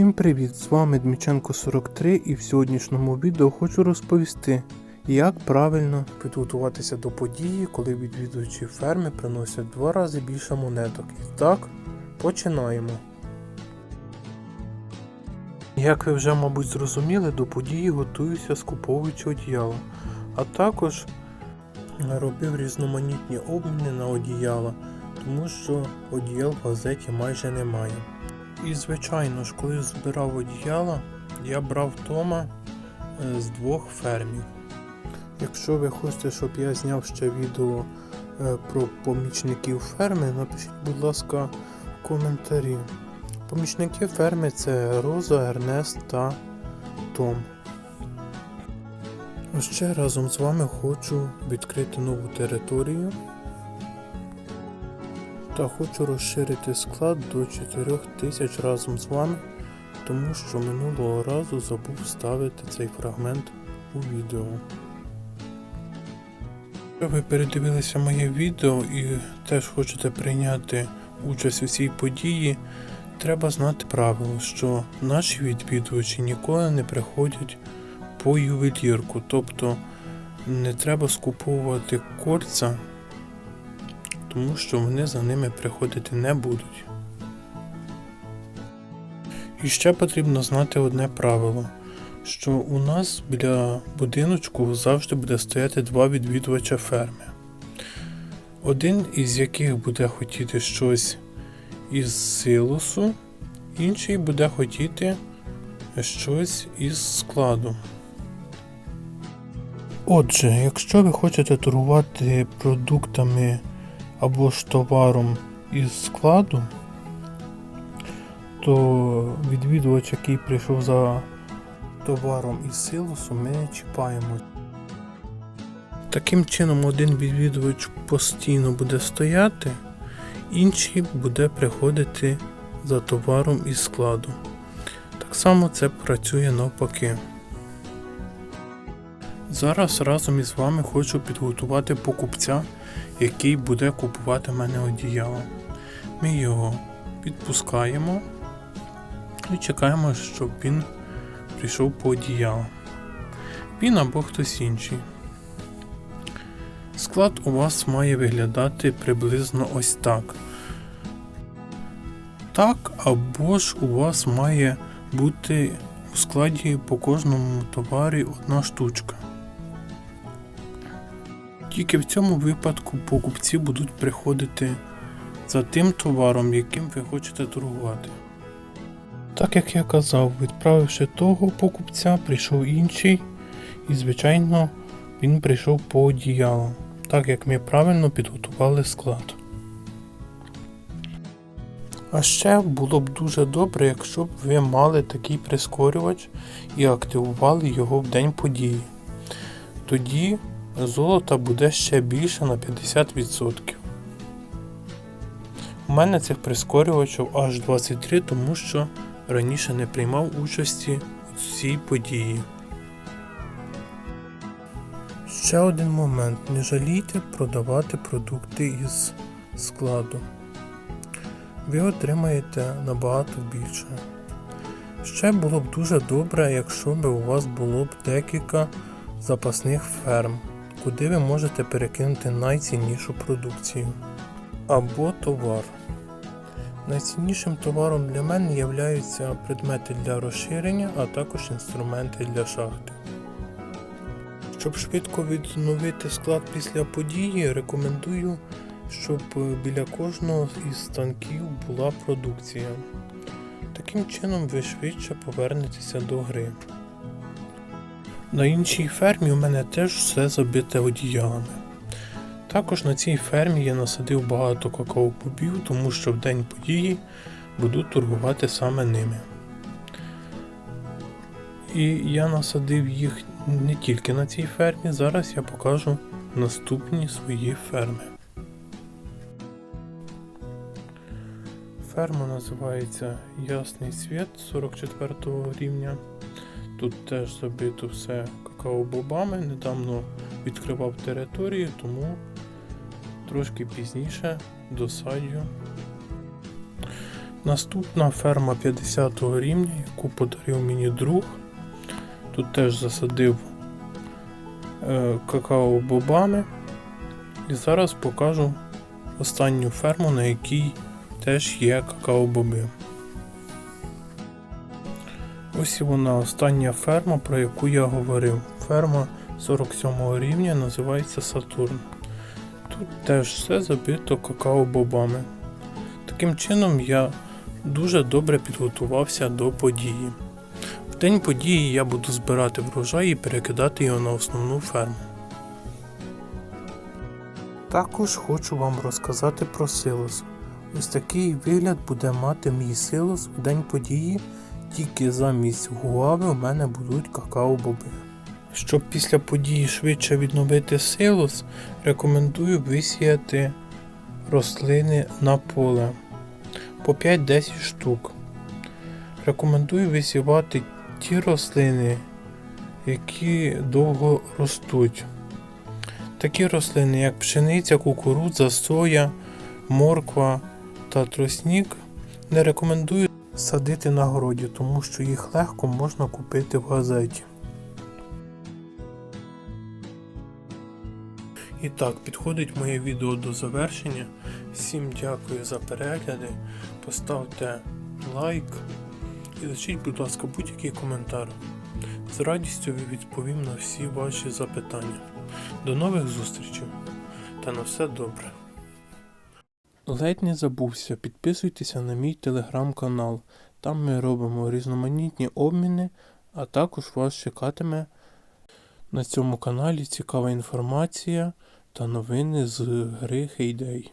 Усім привіт! З вами Дміченко 43 і в сьогоднішньому відео хочу розповісти, як правильно підготуватися до події, коли відвідувачі ферми приносять два рази більше монеток. І так, починаємо. Як ви вже, мабуть, зрозуміли, до події готуюся скуповуючи одіяло, а також робив різноманітні обміни на одіяла, тому що одіял в газеті майже немає. І звичайно ж, коли збирав одіяла, я брав Тома е, з двох фермів. Якщо ви хочете, щоб я зняв ще відео е, про помічників ферми, напишіть, будь ласка, в коментарі. Помічники ферми це Роза, Ернест та Том. А ще разом з вами хочу відкрити нову територію та хочу розширити склад до 4000 разом з вами, тому що минулого разу забув вставити цей фрагмент у відео. Якщо ви передивилися моє відео і теж хочете прийняти участь у цій події, треба знати правило, що наші відвідувачі ніколи не приходять по ювелірку, тобто не треба скуповувати кольця тому що вони за ними приходити не будуть. І ще потрібно знати одне правило, що у нас біля будиночку завжди буде стояти два відвідувача ферми. Один із яких буде хотіти щось із силосу, інший буде хотіти щось із складу. Отже, якщо ви хочете торгувати продуктами або ж товаром із складу, то відвідувач, який прийшов за товаром із силосу, ми чіпаємо. Таким чином, один відвідувач постійно буде стояти, інший буде приходити за товаром із складу. Так само це працює навпаки. Зараз разом із вами хочу підготувати покупця, який буде купувати мене одіяло. Ми його підпускаємо і чекаємо, щоб він прийшов по одіяло. Він або хтось інший. Склад у вас має виглядати приблизно ось так. Так, або ж у вас має бути у складі по кожному товарі одна штучка. Тільки в цьому випадку покупці будуть приходити за тим товаром, яким ви хочете торгувати. Так як я казав, відправивши того покупця, прийшов інший, і, звичайно, він прийшов по одіялу, так як ми правильно підготували склад. А ще було б дуже добре, якщо б ви мали такий прискорювач і активували його в день події. Тоді золота буде ще більше на 50%. У мене цих прискорювачів аж 23, тому що раніше не приймав участі у цій події. Ще один момент. Не жалійте продавати продукти із складу. Ви отримаєте набагато більше. Ще було б дуже добре, якщо б у вас було б декілька запасних ферм куди ви можете перекинути найціннішу продукцію або товар. Найціннішим товаром для мене являються предмети для розширення, а також інструменти для шахти. Щоб швидко відновити склад після події, рекомендую, щоб біля кожного із станків була продукція. Таким чином ви швидше повернетеся до гри. На іншій фермі у мене теж все забите одіялами. Також на цій фермі я насадив багато какао-бобів, тому що в день події буду торгувати саме ними. І я насадив їх не тільки на цій фермі, зараз я покажу наступні свої ферми. Ферма називається Ясний Світ 44 рівня. Тут теж забито все какао-бобами. Недавно відкривав територію, тому трошки пізніше досадю. Наступна ферма 50 рівня, яку подарив мені друг. Тут теж засадив е, какао-бобами. І зараз покажу останню ферму, на якій теж є какао-боби. Ось і вона остання ферма, про яку я говорив. Ферма 47 рівня називається Сатурн. Тут теж все забито какао-бобами. Таким чином я дуже добре підготувався до події. В день події я буду збирати врожай і перекидати його на основну ферму. Також хочу вам розказати про силос. Ось такий вигляд буде мати мій силос у день події, тільки замість гуави у мене будуть какао-боби. Щоб після події швидше відновити силос, рекомендую висіяти рослини на поле по 5-10 штук. Рекомендую висівати ті рослини, які довго ростуть. Такі рослини, як пшениця, кукурудза, соя, морква та тростник, не рекомендую садити на городі, тому що їх легко можна купити в газеті. І так, підходить моє відео до завершення. Всім дякую за перегляди. Поставте лайк і лишіть, будь ласка, будь-який коментар. З радістю відповім на всі ваші запитання. До нових зустрічей та на все добре. Ледь не забувся, підписуйтеся на мій телеграм-канал. Там ми робимо різноманітні обміни, а також вас чекатиме на цьому каналі цікава інформація та новини з гри Хейдей.